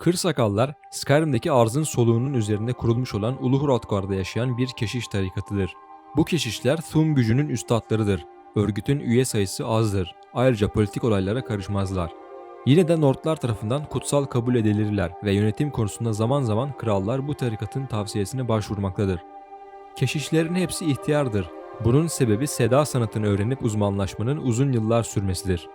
Kırsakallar, Skyrim'deki arzın soluğunun üzerinde kurulmuş olan Uluhratkar'da yaşayan bir keşiş tarikatıdır. Bu keşişler Thum gücünün üstadlarıdır. Örgütün üye sayısı azdır. Ayrıca politik olaylara karışmazlar. Yine de Nordlar tarafından kutsal kabul edilirler ve yönetim konusunda zaman zaman krallar bu tarikatın tavsiyesine başvurmaktadır. Keşişlerin hepsi ihtiyardır. Bunun sebebi seda sanatını öğrenip uzmanlaşmanın uzun yıllar sürmesidir.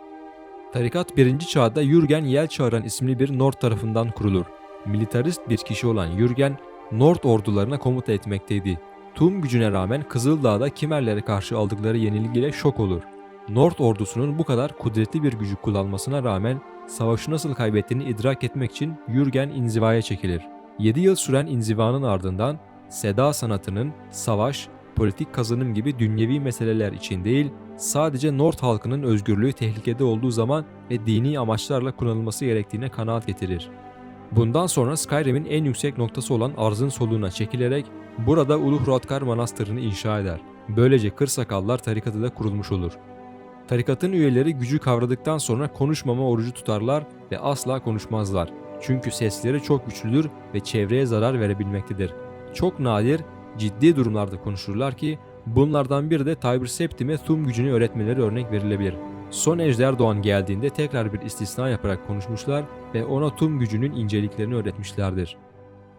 Tarikat 1. çağda Yürgen Yelçağıran isimli bir Nord tarafından kurulur. Militarist bir kişi olan Yürgen, Nord ordularına komuta etmekteydi. Tüm gücüne rağmen Kızıldağ'da Kimerlere karşı aldıkları yenilgiyle şok olur. Nord ordusunun bu kadar kudretli bir gücü kullanmasına rağmen savaşı nasıl kaybettiğini idrak etmek için Yürgen inzivaya çekilir. 7 yıl süren inzivanın ardından seda sanatının savaş, politik kazanım gibi dünyevi meseleler için değil, sadece Nord halkının özgürlüğü tehlikede olduğu zaman ve dini amaçlarla kullanılması gerektiğine kanaat getirir. Bundan sonra Skyrim'in en yüksek noktası olan arzın soluğuna çekilerek burada Uluhratkar Manastırı'nı inşa eder. Böylece Kırsakallar tarikatı da kurulmuş olur. Tarikatın üyeleri gücü kavradıktan sonra konuşmama orucu tutarlar ve asla konuşmazlar. Çünkü sesleri çok güçlüdür ve çevreye zarar verebilmektedir. Çok nadir, ciddi durumlarda konuşurlar ki bunlardan biri de Tiber Septim'e Thum gücünü öğretmeleri örnek verilebilir. Son ejder doğan geldiğinde tekrar bir istisna yaparak konuşmuşlar ve ona Thum gücünün inceliklerini öğretmişlerdir.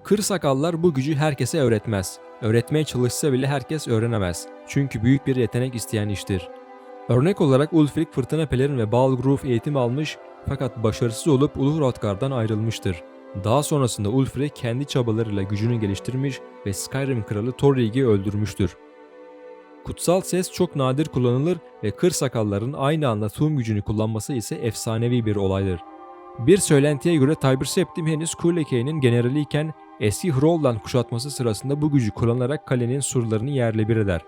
Kırsakallar bu gücü herkese öğretmez. Öğretmeye çalışsa bile herkes öğrenemez. Çünkü büyük bir yetenek isteyen iştir. Örnek olarak Ulfric Fırtına Pelerin ve Balgruf eğitim almış fakat başarısız olup Uluhratkar'dan ayrılmıştır. Daha sonrasında Ulfric kendi çabalarıyla gücünü geliştirmiş ve Skyrim kralı Torrig'i öldürmüştür. Kutsal ses çok nadir kullanılır ve kır sakalların aynı anda Thum gücünü kullanması ise efsanevi bir olaydır. Bir söylentiye göre Tiber Septim henüz Kulekey'nin generaliyken eski Hroldan kuşatması sırasında bu gücü kullanarak kalenin surlarını yerle bir eder.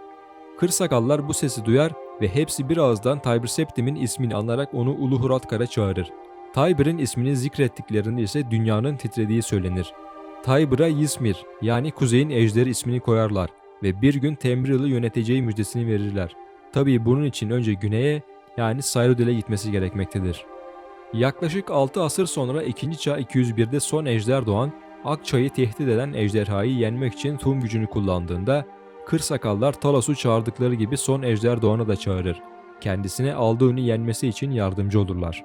Kırsakallar bu sesi duyar ve hepsi bir ağızdan Tiber Septim'in ismini anarak onu Uluhratkar'a çağırır. Tiber'ın ismini zikrettiklerinde ise dünyanın titrediği söylenir. Tiber'a Ysmir yani kuzeyin ejderi ismini koyarlar ve bir gün Temril'i yöneteceği müjdesini verirler. Tabii bunun için önce güneye yani Cyrodiil'e gitmesi gerekmektedir. Yaklaşık 6 asır sonra 2. Çağ 201'de son ejder doğan Akçay'ı tehdit eden ejderhayı yenmek için Thum gücünü kullandığında Kırsakallar Talas'u çağırdıkları gibi son ejder doğanı da çağırır. Kendisine Aldığını yenmesi için yardımcı olurlar.